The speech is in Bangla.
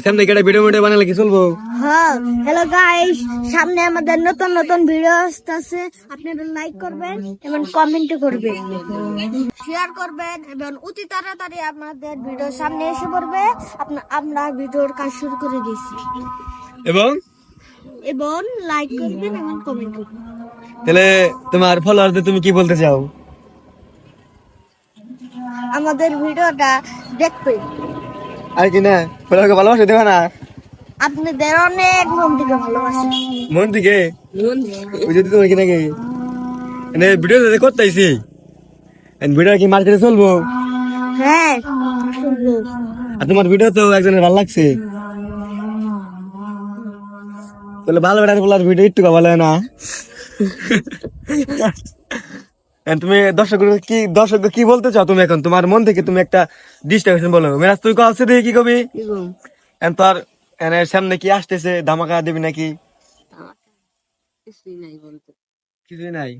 সামনে কি একটা ভিডিও মিডিও বানালে কি চলবো? হ্যাঁ হ্যালো গাইস সামনে আমাদের নতুন নতুন ভিডিও আসতেছে। আপনারা লাইক করবেন এবং কমেন্ট করবেন। শেয়ার করবেন এবং অতি তাড়াতাড়ি আমাদের ভিডিও সামনে এসে পড়বে। আমরা ভিডিওর কাজ শুরু করে দিয়েছি। এবং? এবং লাইক করবেন এবং কমেন্ট করবেন। তাহলে তোমার ফলোয়ারদের তুমি কি বলতে চাও? আমাদের ভিডিওটা দেখবেন। আর কি না ফলোয়ারকে ভালোবাসা দেবে না। আপনাদের অনেক মন থেকে ভালোবাসি। মন থেকে ওই যদি তোমার কি নাকি? মানে ভিডিও যাতে করতেছি ভিডিও কি মার্কেটে চলবো? হ্যাঁ আর তোমার ভিডিও তো একজনের ভালো লাগছে। বলে ভালো বেটার বলার ভিডিও একটু ভালো না। তুমি দর্শক কি দর্শক কি বলতে চাও তুমি এখন? তোমার মন থেকে তুমি একটা ডিস্ট্রাকশন বলো। মেরাজ তুই কাছে দিয়ে কি কবি? এন তোর এনে সামনে কি আসতেছে? ধামাকা দিবি নাকি? কিছুই নাই?